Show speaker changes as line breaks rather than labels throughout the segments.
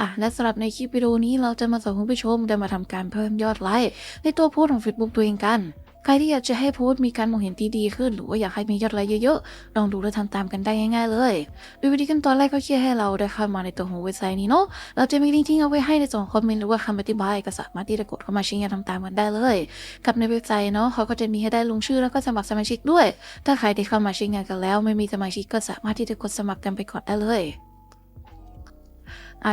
อะและสำหรับในคลิปวิดีโอนี้เราจะมาสอนคุณผู้ชมได้มาทำการเพิ่มยอดไลค์ในตัวโพสของ Facebook ตัวเองกันใครที่อยากจะให้โพสต์มีการมองเห็นที่ดีขึ้น หรือว่าอยากให้มียอดไลค์เยอะๆ ลองดูและทำตามกันได้ง่ายๆเลยโดยวิธีขั้นตอนแรกก็แค่ให้เราได้เข้ามาในตัวของเว็บไซต์นี้เนาะ เราจะมีลิงก์ทิ้งเอาไว้ให้ในส่วนของคอมเมนต์หรือว่าคำอธิบายก็สามารถที่จะกดเข้ามาใช้งานทำตามกันได้เลย กับในเว็บไซต์เนาะเขาก็จะมีให้ได้ลงชื่อแล้วก็สมัครสมาชิกด้วย ถ้าใครที่เข้ามาใช้งานกันแล้ว ไม่มีสมาชิกก็สามารถที่จะกดสมัครกันไปก่อนได้เลย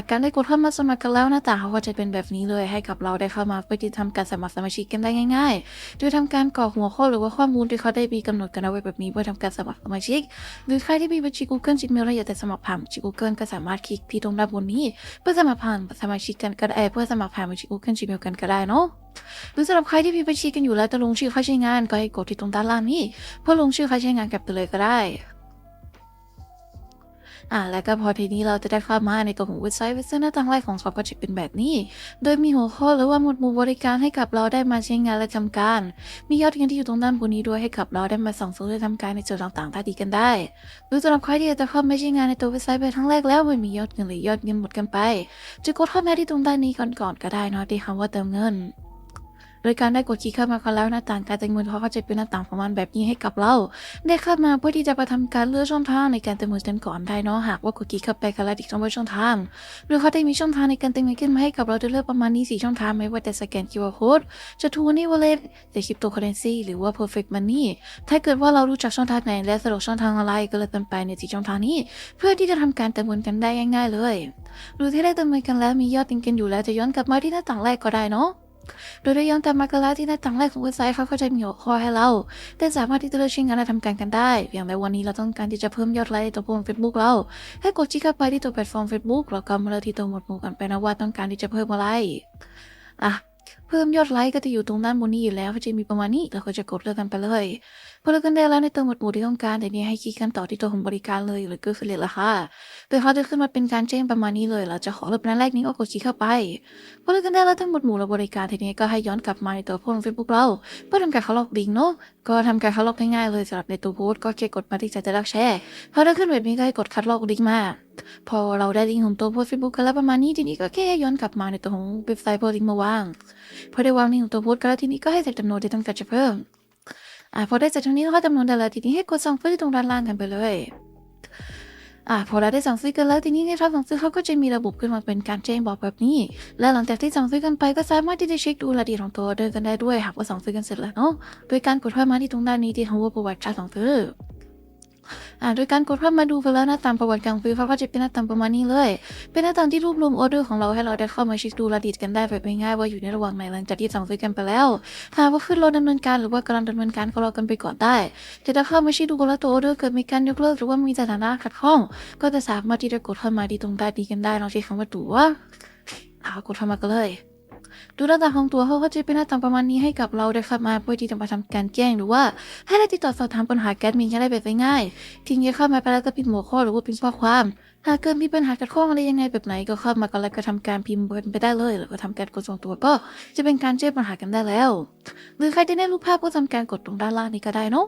การได้กดเข้ามาสมัครกันแล้วหน้าตาเขาก็จะเป็นแบบนี้เลยให้กับเราได้เข้ามาเพื่อที่ทำการสมัครสมาชิกกันได้ง่าย ๆ โดยทำการกรอกหัวข้อหรือว่าข้อมูลที่เขาได้มีกำหนดกันเอาไว้แบบนี้เพื่อทำการสมัครสมาชิก หรือใครที่มีบัญชี Google Gmail และอยากจะสมัครผ่านบัญชี Google ก็สามารถคลิกที่ตรงด้านบนนี้ เพื่อสมัครผ่านสมาชิกกันก็ได้เพื่อสมัครผ่านบัญชี Google Gmail กันก็ได้เนาะหรือสำหรับใครที่มีบัญชีกันอยู่แล้วจะลงชื่อเข้าใช้งานก็ให้กดที่ตรงด้านล่างนี้ เพื่อลงชื่อเข้าใช้งานกันไปเลยก็ได้ อ่าแล้วก็พอทีนี้เราจะได้เข้ามาในตัวของเว็บไซต์เว็บไซต์หน้าต่างแรกของเขาก็จะเป็นแบบนี้ โดยมีหัวข้อหรือว่าหมวดหมู่บริการให้กับเราได้มาใช้งานและทำการ มียอดเงินที่อยู่ตรงด้านบนนี้ด้วยให้กับเราได้มาส่งซื้อและทำการในจุดต่างๆท่าดีกันได้ หรือสำหรับใครที่จะเข้ามาใช้งานในตัวเว็บไซต์ไปครั้งแรกแล้วไม่มียอดเงินหรือยอดเงินหมดกันไปจะกดเข้ามาที่ตรงด้านนี้ก่อนๆก็ได้นะที่คำว่าเติมเงิน ดยการได้กดคลิกเข้ามากันแล้วหน้าต่างการเติมเงินเขาก็จะเป็นหน้าต่างประมาณแบบนี้ให้กับเรา ได้เข้ามาเพื่อที่จะไปทำการเลือกช่องทางในการเติมเงินกันก่อนได้เนาะหากว่ากดคลิกเข้าไปกันแล้วอีกช่องช่องทางหรือเขาได้มีช่องทางในการเติมเงินขึ้นมาให้กับเราได้เลือกประมาณนี้สี่ช่องทางไม่ว่าแต่สแกน QR code จะทูนี่วอลเล็ตจะคริปโตเคอเรนซีหรือว่า perfect money ถ้าเกิดว่าเรารู้จักช่องทางไหนและสะดวกช่องทางอะไรก็เลยเติมไปในสี่ช่องทางนี้ เพื่อที่จะทำการเติมเงินกันได้ง่ายๆเลยหรือที่ได้เติมเงินกันแล้วมียอดติงกันอยู่แล้วจะย้อนกลับมาที่หน้าต่างแรกก็ได้เนาะ โดยได้ย้อนกลับมากระล้วที่หน้าต่างแรกของเว็บไซต์เขาก็จะมีหัวข้อให้เราแต่สามารถที่จะเลือกใช้งานและทำการกันได้ อย่างในวันนี้เราต้องการที่จะเพิ่มยอดไลค์ในตัวโพสต์ Facebook เราให้กดที่เข้าไปที่ตัวแพลตฟอร์มเฟซบุ๊กแล้วก็มาเลือกที่ตัวหมวดหมู่กันไปนะว่าต้องการที่จะเพิ่มอะไรอะ เพิ่มยอดไลค์ก็จะอยู่ตรงด้านบนนี้อยู่แล้วจะมีประมาณนี้เราก็จะกดเลือกกันไปเลยพอเลือกกันได้แล้วในตัวหมวดหมู่ที่ต้องการแต่นี้ให้คลิกกันต่อที่ตัวของบริการเลยหรือก็คือเลทราคาโดยเขาจะขึ้นมาเป็นการแจ้งประมาณนี้เลย เราจะขอเลือกเป็นแรกนี้ก็กดคลิกเข้าไปพอเลือกกันได้แล้วทั้งหมดหมู่และบริการทีนี้ก็ให้ย้อนกลับมาในตัวโพสต์ Facebook เราเพื่อทำการเขาล็อกลิงก์เนาะก็ทำการเข้าล็อกง่ายๆเลยสำหรับในตัวโพสต์ก็แค่กดมาที่จะรักแชร์พอได้ขึ้นแบบนี้ก็ให้กดคัดลอกลิงก์มาพอเราได้ลิงก์ของตัวโพสต์ Facebook กันแล้วประมาณนี้ทีนี้ก็แค่ย้อนกลับมาในตัวของเว็บไซต์เพื่อลิงก์มาวางพอได้วางลิงก์ของตัวพสต์กันแล้วทีนี้ก็ให้ใส่จำนวนที่ต้องการจะเพิ่มอ่าพอได้ใส่ตรงนี้แล้วก็จำนวนได้แล้วทีนี้ให้กดสั่งซื้อที่ตรงด้านล่างกันไปเลยอ่าพอเราได้สั่งซื้อกันแล้วทีนี้ในท็อปสั่งซื้อเขาก็จะมีระบบขึ้นมาเป็นการแจ้งบอกแบบนี้ และหลังจากที่สั่งซื้อกันไปก็สามารถที่จะเช็คดูรายละเอียดของตัวเดอร์กันได้ด้วยหากว่าสั่งซื้อกันเสร็จแล้วเนาะโดยการกดเข้ามาที่ตรงด้านนี้ที่คำว่าประวัติการสั่งซื้อ อ่าโดยการกดเข้ามาดูไปแล้วหน้าตามประวัติการซื้อเขาก็จะเป็นหน้าตามประมาณนี้เลย เป็นหน้าตามที่รวบรวมออเดอร์ของเราให้เราได้เข้ามาเช็คดูรายละเอียดกันได้แบบง่ายๆว่าอยู่ในระหว่างไหนหลังจากที่สั่งซื้อกันไปแล้วหากว่าขึ้นรถดำเนินการหรือว่ากำลังดำเนินการก็รอกันไปก่อนได้จะได้เข้ามาเช็คดูกันแล้วตัวออเดอร์เกิดมีการยกเลิกหรือว่ามีสถานะขัดข้อง ก็จะสามารถที่จะกดเข้ามาที่ตรงด้านนี้กันได้เราใช้คำว่าตัวเอากดเข้ามากันเลย ดูหน้าตาของตัวเขาก็จะเป็นหน้าตาประมาณนี้ให้กับเราได้เข้ามาเพื่อที่จะมาทำการแจ้งหรือว่าให้ได้ติดต่อสอบถามปัญหาแก๊สมินกันได้แบบง่ายๆทีนี้เข้ามาไปแล้วก็พิมพ์หัวข้อหรือว่าพิมพ์ข้อความหากเกิดมีปัญหาขัดข้องอะไรยังไงแบบไหนก็เข้ามากันแล้วก็ทำการพิมพ์ไปได้เลยหรือว่าทำการกดส่งตัวก็จะเป็นการแจ้งปัญหากันได้แล้ว หรือใครจะได้รูปภาพก็ทำการกดตรงด้านล่างนี้ก็ได้เนาะ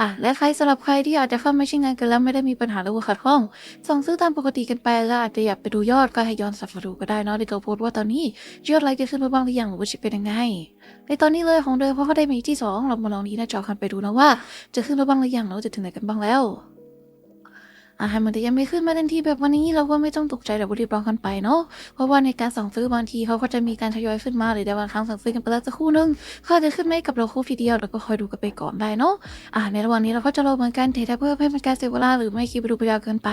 อะและใครสำหรับใครที่อาจจะเข้ามาใช้งานกันแล้วไม่ได้มีปัญหาหรือว่าขัดข้องส่งซื้อตามปกติกันไปแล้วอาจจะอยากไปดูยอดก็ให้ย้อนสับมาดูก็ได้เนาะในตัวโพสต์ว่าตอนนี้ยอดไลค์จะขึ้นมาบ้างหรือยังหรือว่าจะเป็นยังไง ในตอนนี้เลยของเดิมเพราะเขาได้มีที่สองเรามาลองนี้หน้าจอคันไปดูนะว่า จะขึ้นมาบ้างหรือยังแล้วจะถึงไหนกันบ้างแล้ว อะให้มันจะยังไม่ขึ้นมาทันทีแบบวันนี้เราก็ไม่ต้องตกใจแต่บรีบร้องกันไปเนาะเพราะว่าในการสั่งซื้อบางทีเขาก็จะมีการทยอยขึ้นมาหรือในบางครั้งสั่งซื้อกันไปแล้วสักคู่นึงเขาจะขึ้นไม่กับเราคู่ทีเดียวเราก็คอยดูกันไปก่อนได้เนาะอ่าในระหว่างนี้เราก็จะรอเหมือนกันแต่เพื่อให้มันการเสียเวลาหรือไม่คิดไปดูไปยาวเกินไป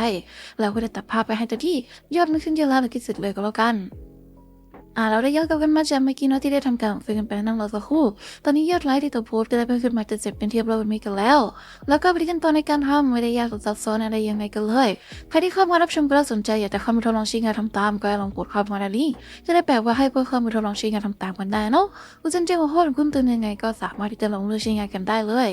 เราก็จะตัดภาพไปให้เต็มที่ยอดมันขึ้นเยอะแล้วเราคิดสุดเลยก็แล้วกัน อ่าเราได้ยอดกลับกันมาจากเมื่อกี้เนาะที่ได้ทำการซื้อกันไปนั่งรอสักครู่ ตอนนี้ยอดไลค์ที่ตัวโพสก็ได้เพิ่มขึ้นมาจะเจ็บเป็นเทียบเราเป็นมีกันแล้ว แล้วก็วิธีขั้นตอนในการทำไม่ได้ยากหรือซับซ้อนอะไรยังไงกันเลยใครที่เข้ามารับชมก็แล้วสนใจอยากจะเข้ามาทดลองใช้งานทำตามก็ลองกดเข้ามาในลิงก์จะได้แปลว่าให้เพื่อเข้ามาทดลองใช้งานทำตามกันได้เนาะคุณจะแจ้งหัวข้อหรือเพิ่มเติมยังไงก็สามารถที่จะลองเลือกใช้งานกันได้เลย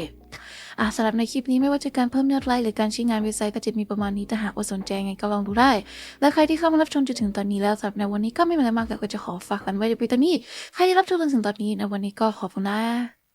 อะสำหรับในคลิปนี้ไม่ว่าจะการเพิ่มยอดไลค์หรือการใช้งานเว็บไซต์ก็จะมีประมาณนี้แต่หากว่าสนใจไงก็ลองดูได้ และใครที่เข้ามารับชมจนถึงตอนนี้แล้วสำหรับในวันนี้ก็ไม่มีอะไรมากแต่ก็จะขอฝากกันไว้ในปีตอนนี้ ใครที่รับชมจนถึงตอนนี้ในวันนี้ก็ขอบคุณนะ